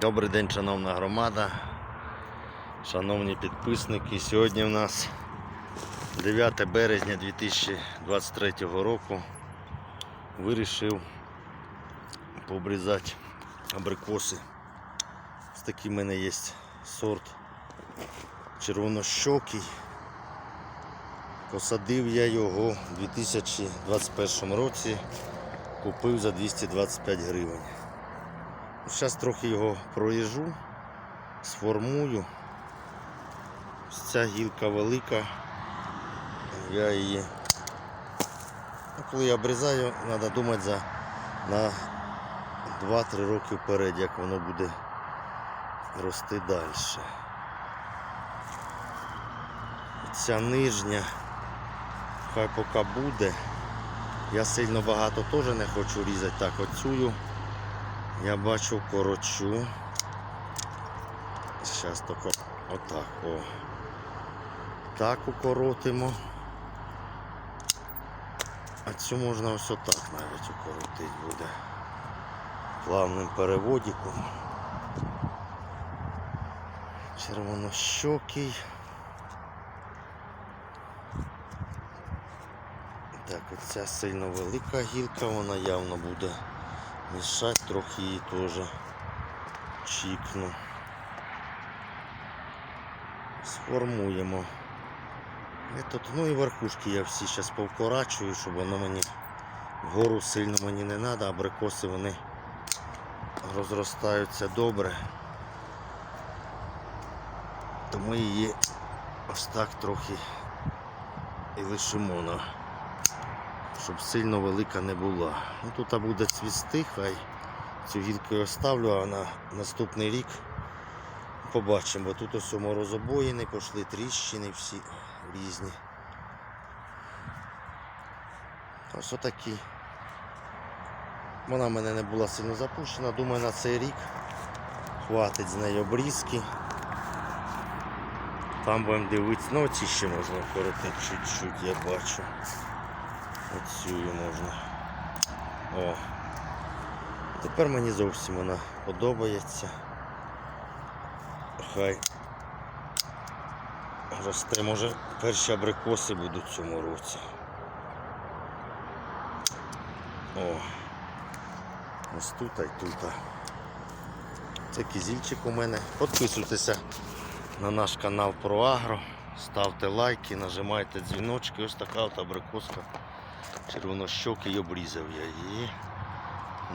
Добрий день, шановна громада, шановні підписники. Сьогодні у нас 9 березня 2023 року. Вирішив пообрізати абрикоси. Ось такий в мене є сорт червонощокий. Посадив я його у 2021 році, купив за 225 гривень. Зараз трохи його проїжу, сформую. Ця гілка велика. Я її. Ну, коли я обрізаю, треба думати за на 2-3 роки вперед, як воно буде рости далі. Ця нижня, хай поки буде. Я сильно багато теж не хочу різати так оцю. Я бачу корочу. Зараз тільки отак. О. Так укоротимо. А цю можна ось отак навіть укоротити буде. Плавним переводиком. Червонощокий. Так, оця сильно велика гілка, вона явно буде мішати, трохи її теж чікну. Сформуємо. Тут, ну і верхушки я всі зараз повкорачую, щоб воно мені вгору сильно мені не треба, абрикоси вони розростаються добре. Тому її ось так трохи і лишимо на щоб сильно велика не була. Ну, Тут буде цвісти, хай цю гілку оставлю, а на наступний рік побачимо, бо тут ось морозобоїни, пішли тріщини всі різні. Ось отакі. Вона в мене не була сильно запущена, думаю на цей рік хватить з неї обрізки. Там будемо дивитися, ну ці ще можна коротити чуть-чуть, я бачу. Оцю можна. О. Тепер мені зовсім вона подобається. Хай росте, може перші абрикоси будуть в цьому році. О. Ось тут і тут. Це кізільчик у мене. Підписуйтеся на наш канал про агро. Ставте лайки, нажимайте дзвіночки. Ось така от абрикоска червонощокий обрізав я її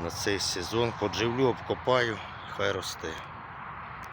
на цей сезон. Подживлю, обкопаю, хай росте.